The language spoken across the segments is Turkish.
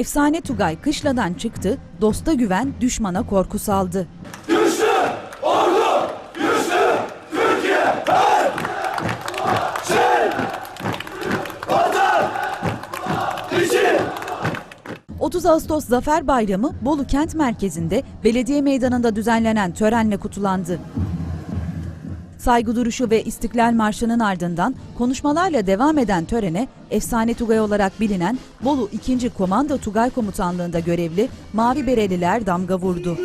Efsane Tugay kışladan çıktı, dosta güven, düşmana korku saldı. Güçlü! Ordu, güçlü! Türkiye! Her! Şey! Vatan! İçin 30 Ağustos Zafer Bayramı Bolu kent merkezinde belediye meydanında düzenlenen törenle kutlandı. Saygı duruşu ve İstiklal Marşı'nın ardından konuşmalarla devam eden törene Efsane Tugay olarak bilinen Bolu 2. Komando Tugay Komutanlığı'nda görevli Mavi Bereliler damga vurdu.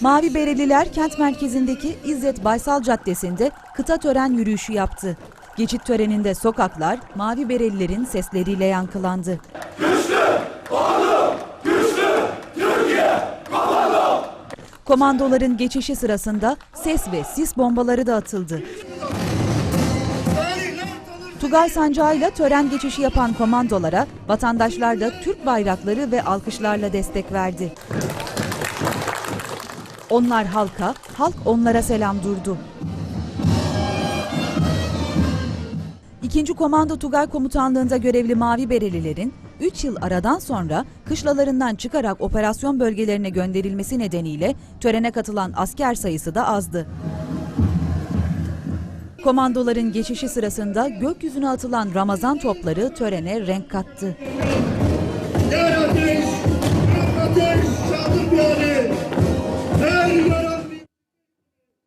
Mavi Bereliler kent merkezindeki İzzet Baysal Caddesi'nde kıta tören yürüyüşü yaptı. Geçit töreninde sokaklar Mavi Berelilerin sesleriyle yankılandı. Komandoların geçişi sırasında ses ve sis bombaları da atıldı. Tugay sancağıyla tören geçişi yapan komandolara vatandaşlar da Türk bayrakları ve alkışlarla destek verdi. Onlar halka, halk onlara selam durdu. İkinci Komando Tugay Komutanlığı'nda görevli Mavi Berelilerin 3 yıl aradan sonra kışlalarından çıkarak operasyon bölgelerine gönderilmesi nedeniyle törene katılan asker sayısı da azdı. Komandoların geçişi sırasında gökyüzüne atılan Ramazan topları törene renk kattı.